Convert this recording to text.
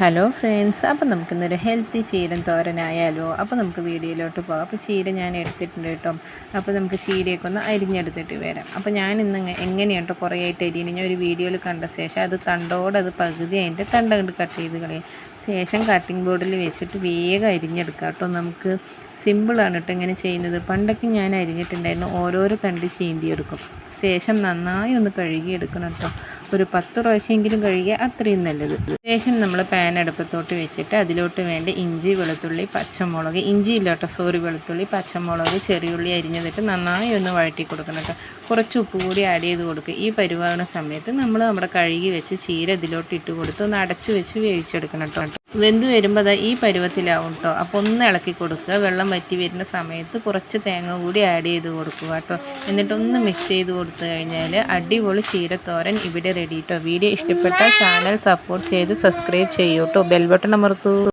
Hello friends അപ്പോൾ നമുക്കിന്നൊരു healthy Cheeran തോരനായാലോ? അപ്പോൾ നമുക്ക് വീഡിയോയിലോട്ട് പോകാം. അപ്പോൾ ചീര ഞാൻ എടുത്തിട്ടുണ്ട് കേട്ടോ. അപ്പോൾ നമുക്ക് ചീരയൊക്കെ ഒന്ന് അരിഞ്ഞെടുത്തിട്ട് വരാം. അപ്പോൾ ഞാൻ ഇന്ന് എങ്ങനെയാണ് കുറേ ആയിട്ട് അരിയണം. ഞാൻ ഒരു വീഡിയോയിൽ കണ്ട ശേഷം അത് തണ്ടോടെ അത് പകുതി അതിന്റെ തണ്ട കൊണ്ട് കട്ട് ചെയ്ത് കളയും. ശേഷം കട്ടിംഗ് ബോർഡിൽ വെച്ചിട്ട് വേഗം അരിഞ്ഞെടുക്കാം കേട്ടോ. നമുക്ക് സിമ്പിളാണ് കേട്ടോ ഇങ്ങനെ ചെയ്യുന്നത്. പണ്ടൊക്കെ ഞാൻ അരിഞ്ഞിട്ടുണ്ടായിരുന്നു. ഓരോരോ തണ്ട് ചീന്തിയെടുക്കും ശേഷം നന്നായി ഒന്ന് കഴുകിയെടുക്കണം കേട്ടോ. ഒരു പത്ത് പ്രാവശ്യമെങ്കിലും കഴുകിയ അത്രയും നല്ലത്. ശേഷം നമ്മൾ പാൻ അടുപ്പത്തോട്ട് വെച്ചിട്ട് അതിലോട്ട് വേണ്ട ഇഞ്ചി വെളുത്തുള്ളി പച്ചമുളക്. ഇഞ്ചി ഇല്ലാട്ടോ സോറി വെളുത്തുള്ളി പച്ചമുളക് ചെറിയുള്ളി അരിഞ്ഞതിട്ട് നന്നായി ഒന്ന് വഴറ്റി കൊടുക്കണം കേട്ടോ കുറച്ച് ഉപ്പ് കൂടി ആഡ് ചെയ്ത് കൊടുക്കുക ഈ പരിവാകുന്ന സമയത്ത് നമ്മൾ നമ്മുടെ കഴുകി വെച്ച് ചീര ഇതിലോട്ട് ഇട്ട് കൊടുത്ത് ഒന്ന് അടച്ച് വെച്ച് വേവിച്ചെടുക്കണം കേട്ടോ വെന്ത് വരുമ്പോൾ അത് ഈ പരുവത്തിലാവും കേട്ടോ അപ്പോൾ ഒന്ന് ഇളക്കി കൊടുക്കുക. വെള്ളം വറ്റി വരുന്ന സമയത്ത് കുറച്ച് തേങ്ങ കൂടി ആഡ് ചെയ്ത് കൊടുക്കുക കേട്ടോ എന്നിട്ടൊന്ന് മിക്സ് ചെയ്ത് കൊടുത്തു കഴിഞ്ഞാൽ അടിപൊളി ചീരത്തോരൻ ഇവിടെ റെഡി കേട്ടോ വീഡിയോ ഇഷ്ടപ്പെട്ടാൽ ചാനൽ സപ്പോർട്ട് ചെയ്ത് സബ്സ്ക്രൈബ് ചെയ്യൂ കേട്ടോ ബെൽബട്ടൺ അമർത്തു.